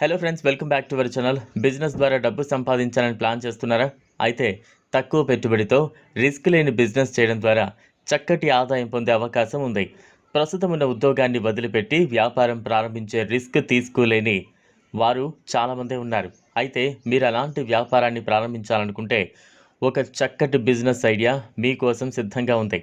Hello friends welcome back to our channel business ద్వారా డబ్బు సంపాదించాలని ప్లాన్ చేస్తున్నారా? అయితే తక్కువ పెట్టుబడితో రిస్క్ లేని బిజినెస్ చేయడం ద్వారా చక్కటి ఆదాయం పొందే అవకాశం ఉంది. ప్రస్తుతం ఉన్న ఉద్యోగాన్ని వదిలిపెట్టి వ్యాపారం ప్రారంభించే రిస్క్ తీసుకోలేని వారు చాలామంది ఉన్నారు. అయితే మీరు అలాంటి వ్యాపారాన్ని ప్రారంభించాలనుకుంటే ఒక చక్కటి బిజినెస్ ఐడియా మీకోసం సిద్ధంగా ఉంది.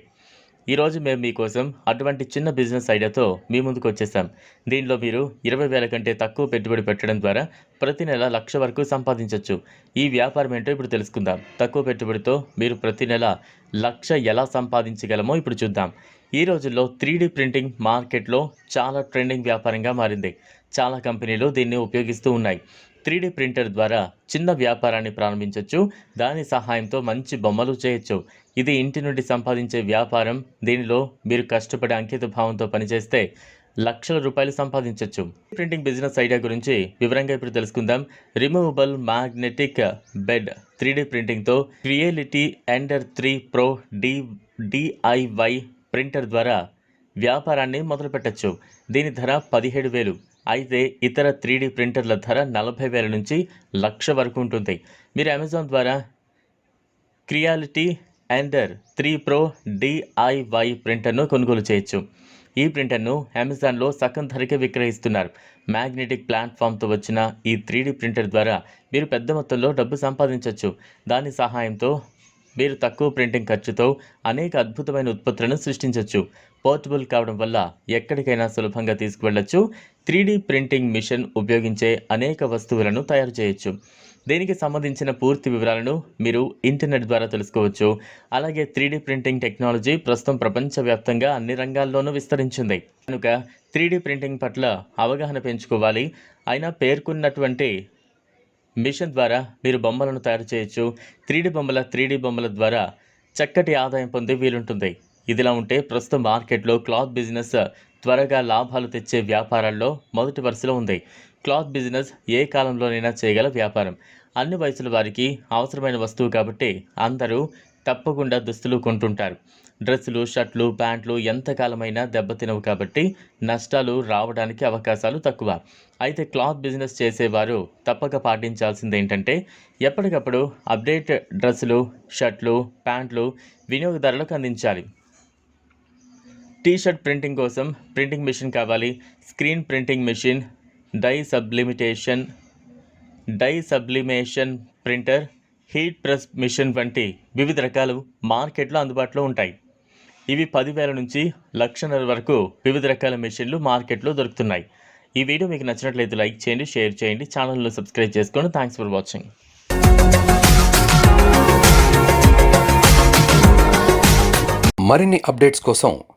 ఈరోజు మేము మీకోసం అటువంటి చిన్న బిజినెస్ ఐడియాతో మీ ముందుకు వచ్చేసాం. దీనిలో మీరు ఇరవై వేల కంటే తక్కువ పెట్టుబడి పెట్టడం ద్వారా ప్రతి నెల లక్ష వరకు సంపాదించవచ్చు ఈ వ్యాపారం ఏంటో ఇప్పుడు తెలుసుకుందాం. తక్కువ పెట్టుబడితో మీరు ప్రతి నెల లక్ష ఎలా సంపాదించగలమో ఇప్పుడు చూద్దాం. ఈ రోజుల్లో త్రీ ప్రింటింగ్ మార్కెట్లో చాలా ట్రెండింగ్ వ్యాపారంగా మారింది. చాలా కంపెనీలు దీన్ని ఉపయోగిస్తూ ఉన్నాయి. త్రీ ప్రింటర్ ద్వారా చిన్న వ్యాపారాన్ని ప్రారంభించవచ్చు దాని సహాయంతో మంచి బొమ్మలు చేయొచ్చు. ఇది ఇంటి నుండి సంపాదించే వ్యాపారం. దీనిలో మీరు కష్టపడి అంకిత భావంతో పనిచేస్తే లక్షల రూపాయలు సంపాదించవచ్చు ప్రింటింగ్ బిజినెస్ ఐడియా గురించి వివరంగా ఇప్పుడు తెలుసుకుందాం. Removable magnetic bed three D ప్రింటింగ్తో Creality Ender three pro D DIY printer ద్వారా వ్యాపారాన్ని మొదలుపెట్టచ్చు. దీని ధర పదిహేడు వేలు. అయితే ఇతర త్రీడీ ప్రింటర్ల ధర నలభై వేల నుంచి లక్ష వరకు ఉంటుంది. మీరు అమెజాన్ ద్వారా Creality Ender three pro DIY ప్రింటర్ను కొనుగోలు చేయొచ్చు. ఈ ప్రింటర్ను అమెజాన్లో సగం ధరకే విక్రయిస్తున్నారు. మ్యాగ్నెటిక్ ప్లాట్ఫామ్తో వచ్చిన ఈ త్రీ ప్రింటర్ ద్వారా మీరు పెద్ద మొత్తంలో డబ్బు సంపాదించవచ్చు దాని సహాయంతో మీరు తక్కువ ప్రింటింగ్ ఖర్చుతో అనేక అద్భుతమైన ఉత్పత్తులను సృష్టించవచ్చు పోర్టబుల్ కావడం వల్ల ఎక్కడికైనా సులభంగా తీసుకువెళ్ళచ్చు. త్రీ ప్రింటింగ్ మిషన్ ఉపయోగించే అనేక వస్తువులను తయారు చేయొచ్చు. దీనికి సంబంధించిన పూర్తి వివరాలను మీరు ఇంటర్నెట్ ద్వారా తెలుసుకోవచ్చు. అలాగే త్రీ ప్రింటింగ్ టెక్నాలజీ ప్రస్తుతం ప్రపంచవ్యాప్తంగా అన్ని రంగాల్లోనూ విస్తరించింది. కనుక త్రీ ప్రింటింగ్ పట్ల అవగాహన పెంచుకోవాలి. అయినా పేర్కొన్నటువంటి మిషన్ ద్వారా మీరు బొమ్మలను తయారు చేయొచ్చు. త్రీ బొమ్మల త్రీ బొమ్మల ద్వారా చక్కటి ఆదాయం పొందే వీలుంటుంది. ఇదిలా ఉంటే ప్రస్తుతం మార్కెట్లో క్లాత్ బిజినెస్ త్వరగా లాభాలు తెచ్చే వ్యాపారాల్లో మొదటి వరుసలో ఉంది. క్లాత్ బిజినెస్ ఏ కాలంలోనైనా చేయగల వ్యాపారం. అన్ని వయసుల వారికి అవసరమైన వస్తువు కాబట్టి అందరూ తప్పకుండా దుస్తులు కొంటుంటారు. డ్రెస్సులు షర్ట్లు ప్యాంట్లు ఎంతకాలమైనా దెబ్బతినవు కాబట్టి నష్టాలు రావడానికి అవకాశాలు తక్కువ. అయితే క్లాత్ బిజినెస్ చేసేవారు తప్పక పాటించాల్సింది ఏంటంటే ఎప్పటికప్పుడు అప్డేట్ డ్రెస్సులు షర్ట్లు ప్యాంట్లు వినియోగదారులకు అందించాలి. టీషర్ట్ ప్రింటింగ్ కోసం ప్రింటింగ్ మెషిన్ కావాలి. Screen printing machine dye sublimation dye sublimation printer heat press machine వంటి వివిధ రకాలు మార్కెట్లో అందుబాటులో ఉంటాయి. ఇవి పదివేల నుంచి లక్షన్నర వరకు వివిధ రకాల మెషిన్లు మార్కెట్లో దొరుకుతున్నాయి. ఈ వీడియో మీకు నచ్చినట్లయితే లైక్ చేయండి షేర్ చేయండి ఛానల్ను సబ్స్క్రైబ్ చేసుకోండి థ్యాంక్స్ ఫర్ వాచింగ్. మరిన్ని అప్డేట్స్ కోసం